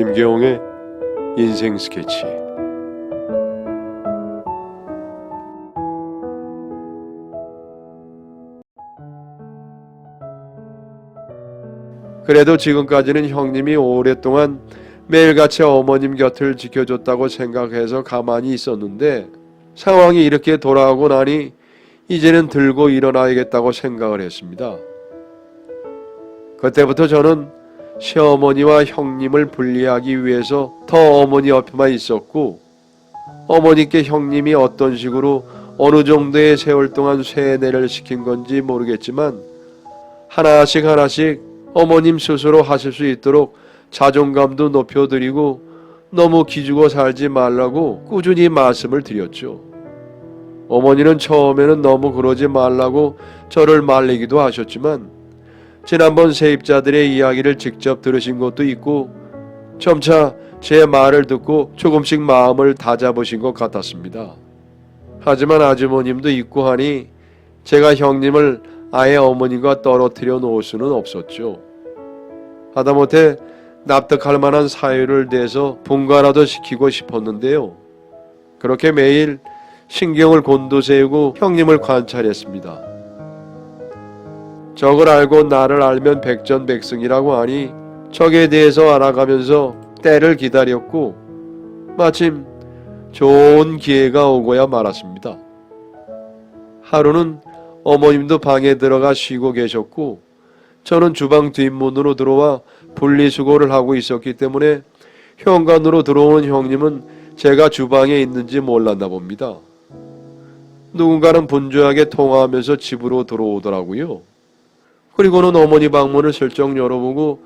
김계홍의 인생 스케치 그래도 지금까지는 형님이 오랫동안 매일같이 어머님 곁을 지켜줬다고 생각해서 가만히 있었는데 상황이 이렇게 돌아오고 나니 이제는 들고 일어나야겠다고 생각을 했습니다. 그때부터 저는 시어머니와 형님을 분리하기 위해서 더 어머니 옆에만 있었고 어머니께 형님이 어떤 식으로 어느 정도의 세월 동안 세뇌를 시킨 건지 모르겠지만 하나씩 하나씩 어머님 스스로 하실 수 있도록 자존감도 높여드리고 너무 기죽어 살지 말라고 꾸준히 말씀을 드렸죠. 어머니는 처음에는 너무 그러지 말라고 저를 말리기도 하셨지만 지난번 세입자들의 이야기를 직접 들으신 것도 있고 점차 제 말을 듣고 조금씩 마음을 다잡으신 것 같았습니다. 하지만 아주머님도 있고 하니 제가 형님을 아예 어머님과 떨어뜨려 놓을 수는 없었죠. 하다못해 납득할 만한 사유를 내서 분가라도 시키고 싶었는데요. 그렇게 매일 신경을 곤두세우고 형님을 관찰했습니다. 적을 알고 나를 알면 백전백승이라고 하니 적에 대해서 알아가면서 때를 기다렸고 마침 좋은 기회가 오고야 말았습니다. 하루는 어머님도 방에 들어가 쉬고 계셨고 저는 주방 뒷문으로 들어와 분리수거를 하고 있었기 때문에 현관으로 들어오는 형님은 제가 주방에 있는지 몰랐나 봅니다. 누군가는 분주하게 통화하면서 집으로 들어오더라고요. 그리고는 어머니 방문을 슬쩍 열어보고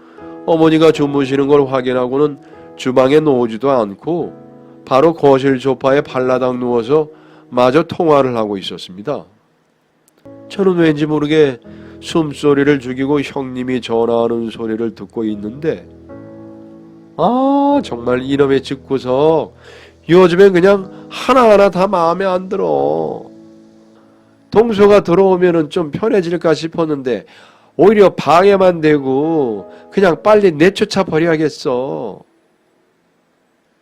어머니가 주무시는 걸 확인하고는 주방에 놓지도 않고 바로 거실 소파에 발라당 누워서 마저 통화를 하고 있었습니다. 저는 왠지 모르게 숨소리를 죽이고 형님이 전화하는 소리를 듣고 있는데 아 정말 이놈의 집구석 요즘엔 그냥 하나하나 다 마음에 안 들어 동서가 들어오면은 좀 편해질까 싶었는데 오히려 방해만 되고 그냥 빨리 내쫓아 버려야겠어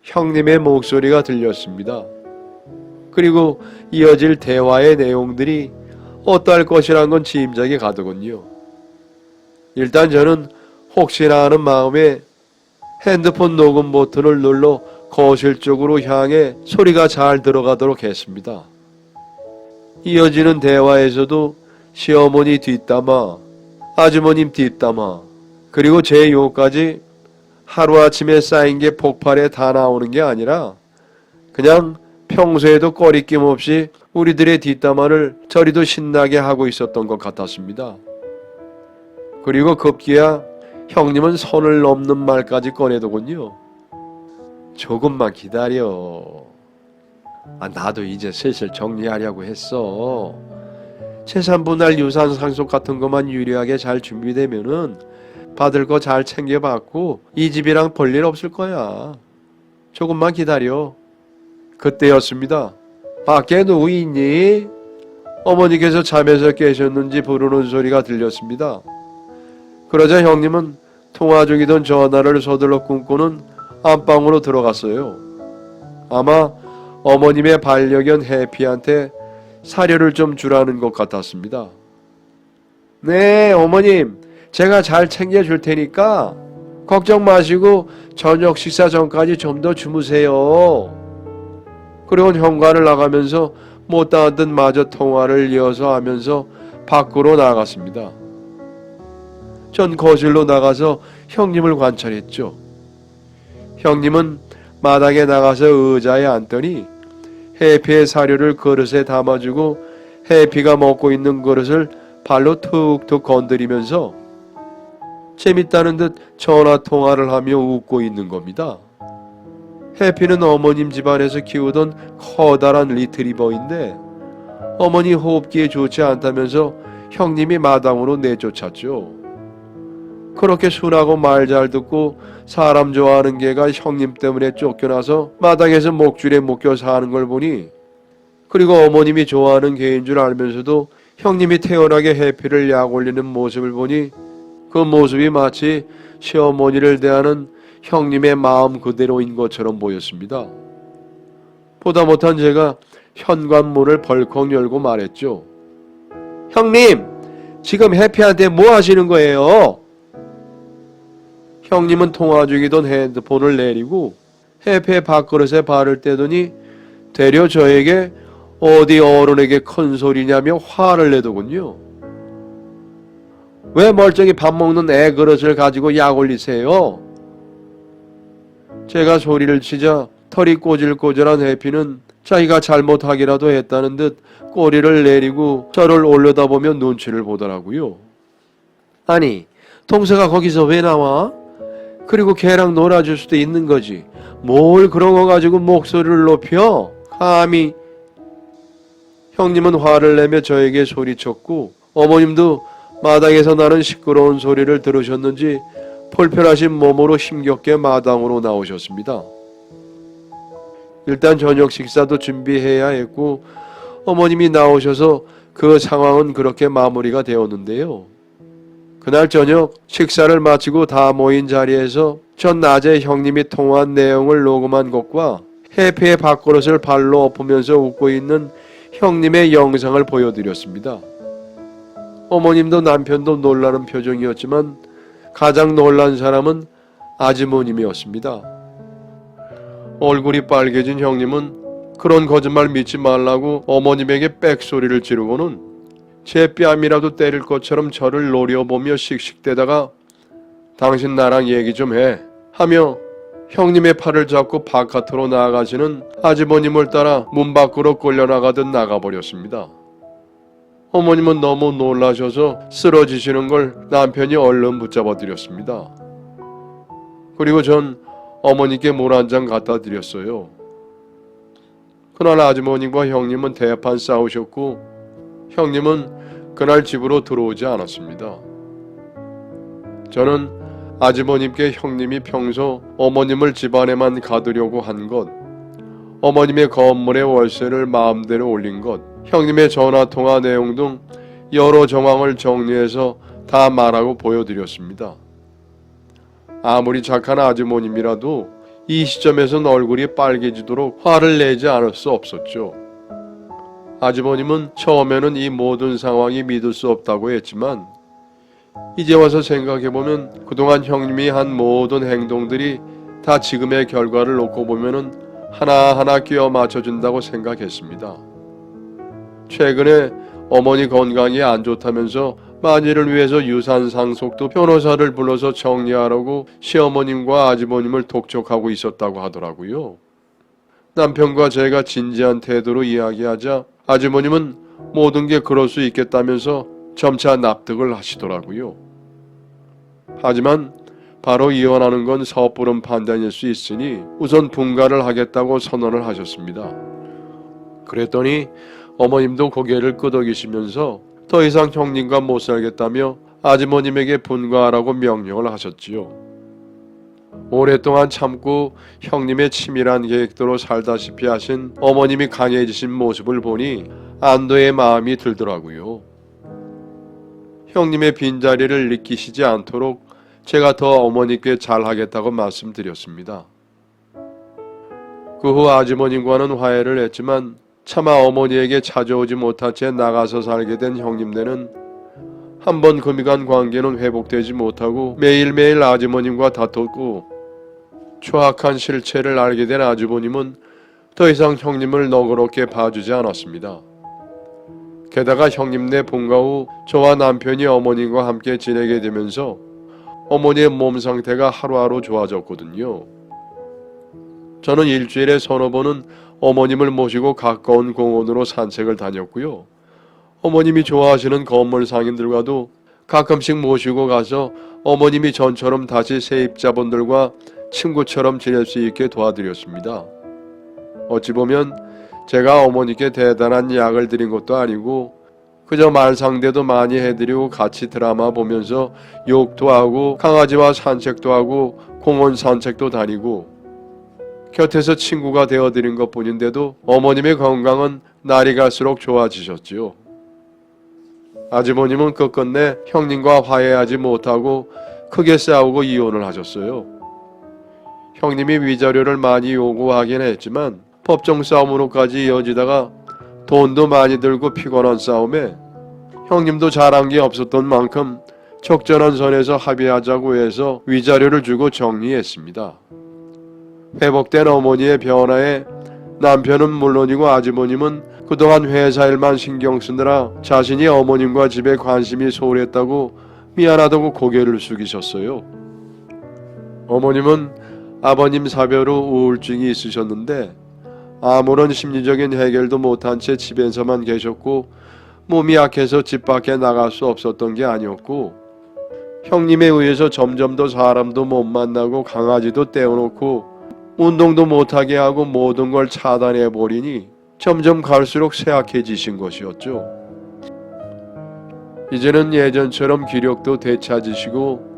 형님의 목소리가 들렸습니다 그리고 이어질 대화의 내용들이 어떠할 것이란 건 짐작이 가더군요. 일단 저는 혹시나 하는 마음에 핸드폰 녹음 버튼을 눌러 거실 쪽으로 향해 소리가 잘 들어가도록 했습니다. 이어지는 대화에서도 시어머니 뒷담화, 아주머님 뒷담화, 그리고 제 욕까지 하루아침에 쌓인 게 폭발에 다 나오는 게 아니라 그냥 평소에도 꺼리낌 없이 우리들의 뒷담화를 저리도 신나게 하고 있었던 것 같았습니다. 그리고 급기야 형님은 선을 넘는 말까지 꺼내더군요. 조금만 기다려. 아, 나도 이제 슬슬 정리하려고 했어. 재산 분할 유산 상속 같은 것만 유리하게 잘 준비되면은 받을 거 잘 챙겨받고 이 집이랑 볼일 없을 거야. 조금만 기다려. 그때였습니다. 밖에 누구 있니? 어머니께서 잠에서 깨셨는지 부르는 소리가 들렸습니다. 그러자 형님은 통화 중이던 전화를 서둘러 끊고는 안방으로 들어갔어요. 아마 어머님의 반려견 해피한테 사료를 좀 주라는 것 같았습니다. 네, 어머님. 제가 잘 챙겨줄 테니까 걱정 마시고 저녁 식사 전까지 좀 더 주무세요. 그리고 현관을 나가면서 못다한 듯 마저 통화를 이어서 하면서 밖으로 나갔습니다. 전 거실로 나가서 형님을 관찰했죠. 형님은 마당에 나가서 의자에 앉더니 해피의 사료를 그릇에 담아주고 해피가 먹고 있는 그릇을 발로 툭툭 건드리면서 재밌다는 듯 전화 통화를 하며 웃고 있는 겁니다. 해피는 어머님 집안에서 키우던 커다란 리트리버인데 어머니 호흡기에 좋지 않다면서 형님이 마당으로 내쫓았죠. 그렇게 순하고 말 잘 듣고 사람 좋아하는 개가 형님 때문에 쫓겨나서 마당에서 목줄에 묶여 사는 걸 보니 그리고 어머님이 좋아하는 개인 줄 알면서도 형님이 태연하게 해피를 약 올리는 모습을 보니 그 모습이 마치 시어머니를 대하는 형님의 마음 그대로인 것처럼 보였습니다. 보다 못한 제가 현관문을 벌컥 열고 말했죠. 형님, 지금 해피한테 뭐 하시는 거예요? 형님은 통화 중이던 핸드폰을 내리고 해피의 밥그릇에 발을 떼더니 되려 저에게 어디 어른에게 큰 소리냐며 화를 내더군요. 왜 멀쩡히 밥 먹는 애 그릇을 가지고 약 올리세요? 제가 소리를 치자 털이 꼬질꼬질한 해피는 자기가 잘못하기라도 했다는 듯 꼬리를 내리고 저를 올려다보며 눈치를 보더라고요. 아니, 동서가 거기서 왜 나와? 그리고 걔랑 놀아줄 수도 있는 거지. 뭘 그런 거 가지고 목소리를 높여? 감히. 형님은 화를 내며 저에게 소리쳤고 어머님도 마당에서 나는 시끄러운 소리를 들으셨는지 폴편하신 몸으로 힘겹게 마당으로 나오셨습니다. 일단 저녁 식사도 준비해야 했고 어머님이 나오셔서 그 상황은 그렇게 마무리가 되었는데요. 그날 저녁 식사를 마치고 다 모인 자리에서 전 낮에 형님이 통화한 내용을 녹음한 것과 해피의 밥그릇을 발로 엎으면서 웃고 있는 형님의 영상을 보여드렸습니다. 어머님도 남편도 놀라는 표정이었지만 가장 놀란 사람은 아주머님이었습니다. 얼굴이 빨개진 형님은 그런 거짓말 믿지 말라고 어머님에게 빽소리를 지르고는 제 뺨이라도 때릴 것처럼 저를 노려보며 씩씩대다가 당신 나랑 얘기 좀 해 하며 형님의 팔을 잡고 바깥으로 나아가시는 아주버님을 따라 문 밖으로 끌려나가듯 나가버렸습니다. 어머님은 너무 놀라셔서 쓰러지시는 걸 남편이 얼른 붙잡아 드렸습니다. 그리고 전 어머니께 물 한 잔 갖다 드렸어요. 그날 아주머니와 형님은 대판 싸우셨고 형님은 그날 집으로 들어오지 않았습니다. 저는 아주머님께 형님이 평소 어머님을 집안에만 가두려고 한 것, 어머님의 건물의 월세를 마음대로 올린 것, 형님의 전화 통화 내용 등 여러 정황을 정리해서 다 말하고 보여드렸습니다. 아무리 착한 아주머님이라도 이 시점에선 얼굴이 빨개지도록 화를 내지 않을 수 없었죠. 아주머님은 처음에는 이 모든 상황이 믿을 수 없다고 했지만 이제 와서 생각해보면 그동안 형님이 한 모든 행동들이 다 지금의 결과를 놓고 보면은 하나하나 끼워 맞춰준다고 생각했습니다. 최근에 어머니 건강이 안 좋다면서 만일을 위해서 유산 상속도 변호사를 불러서 정리하라고 시어머님과 아주버님을 독촉하고 있었다고 하더라고요. 남편과 제가 진지한 태도로 이야기하자 아주머님은 모든 게 그럴 수 있겠다면서 점차 납득을 하시더라고요. 하지만 바로 이혼하는 건 섣부른 판단일 수 있으니 우선 분가를 하겠다고 선언을 하셨습니다. 그랬더니 어머님도 고개를 끄덕이시면서 더 이상 형님과 못 살겠다며 아주머님에게 분가하라고 명령을 하셨지요. 오랫동안 참고 형님의 치밀한 계획대로 살다시피 하신 어머님이 강해지신 모습을 보니 안도의 마음이 들더라고요. 형님의 빈자리를 느끼시지 않도록 제가 더 어머니께 잘하겠다고 말씀드렸습니다. 그 후 아주머님과는 화해를 했지만 차마 어머니에게 찾아오지 못한 채 나가서 살게 된 형님네는 한번 금이 간 관계는 회복되지 못하고 매일매일 아주머님과 다퉜고 추악한 실체를 알게 된 아주버님은 더 이상 형님을 너그럽게 봐주지 않았습니다. 게다가 형님네 본가 후 저와 남편이 어머님과 함께 지내게 되면서 어머니의 몸 상태가 하루하루 좋아졌거든요. 저는 일주일에 서너 번은 어머님을 모시고 가까운 공원으로 산책을 다녔고요. 어머님이 좋아하시는 건물 상인들과도 가끔씩 모시고 가서 어머님이 전처럼 다시 세입자분들과 친구처럼 지낼 수 있게 도와드렸습니다. 어찌 보면 제가 어머니께 대단한 약을 드린 것도 아니고 그저 말 상대도 많이 해드리고 같이 드라마 보면서 욕도 하고 강아지와 산책도 하고 공원 산책도 다니고 곁에서 친구가 되어드린 것 뿐인데도 어머님의 건강은 날이 갈수록 좋아지셨지요. 아주머님은 끝끝내 형님과 화해하지 못하고 크게 싸우고 이혼을 하셨어요. 형님이 위자료를 많이 요구하긴 했지만 법정 싸움으로까지 이어지다가 돈도 많이 들고 피곤한 싸움에 형님도 잘한 게 없었던 만큼 적절한 선에서 합의하자고 해서 위자료를 주고 정리했습니다. 회복된 어머니의 변화에 남편은 물론이고 아주버님은 그동안 회사 일만 신경 쓰느라 자신이 어머님과 집에 관심이 소홀했다고 미안하다고 고개를 숙이셨어요. 어머님은 아버님 사별로 우울증이 있으셨는데 아무런 심리적인 해결도 못한 채 집에서만 계셨고 몸이 약해서 집 밖에 나갈 수 없었던 게 아니었고 형님에 의해서 점점 더 사람도 못 만나고 강아지도 떼어놓고 운동도 못하게 하고 모든 걸 차단해 버리니 점점 갈수록 쇠약해지신 것이었죠. 이제는 예전처럼 기력도 되찾으시고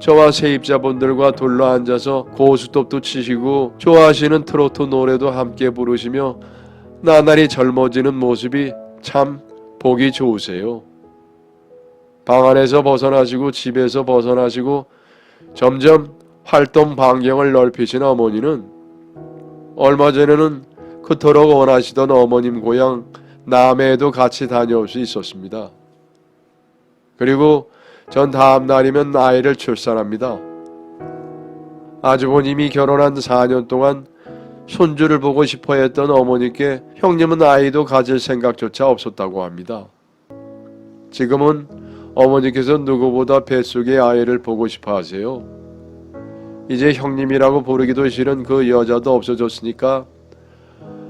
저와 세입자분들과 둘러 앉아서 고스톱도 치시고 좋아하시는 트로트 노래도 함께 부르시며 나날이 젊어지는 모습이 참 보기 좋으세요. 방 안에서 벗어나시고 집에서 벗어나시고 점점 활동 반경을 넓히신 어머니는 얼마 전에는 그토록 원하시던 어머님 고향 남해에도 같이 다녀올 수 있었습니다. 그리고 전 다음 날이면 아이를 출산합니다. 아주버님이 결혼한 4년 동안 손주를 보고 싶어 했던 어머니께 형님은 아이도 가질 생각조차 없었다고 합니다. 지금은 어머니께서 누구보다 뱃속의 아이를 보고 싶어 하세요. 이제 형님이라고 부르기도 싫은 그 여자도 없어졌으니까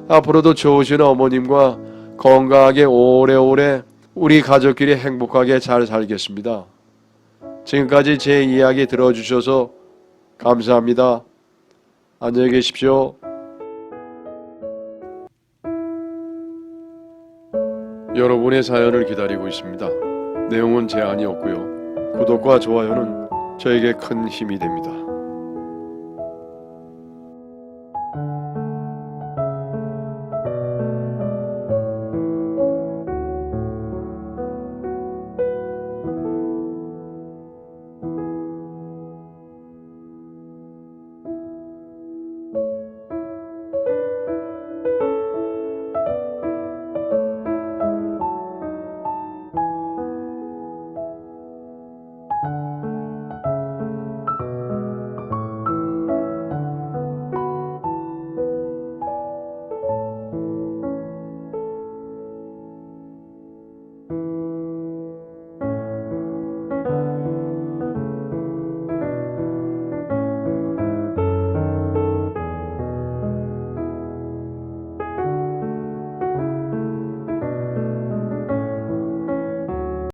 앞으로도 좋으신 어머님과 건강하게 오래오래 우리 가족끼리 행복하게 잘 살겠습니다. 지금까지 제 이야기 들어주셔서 감사합니다. 안녕히 계십시오. 여러분의 사연을 기다리고 있습니다. 내용은 제한이 없고요. 구독과 좋아요는 저에게 큰 힘이 됩니다.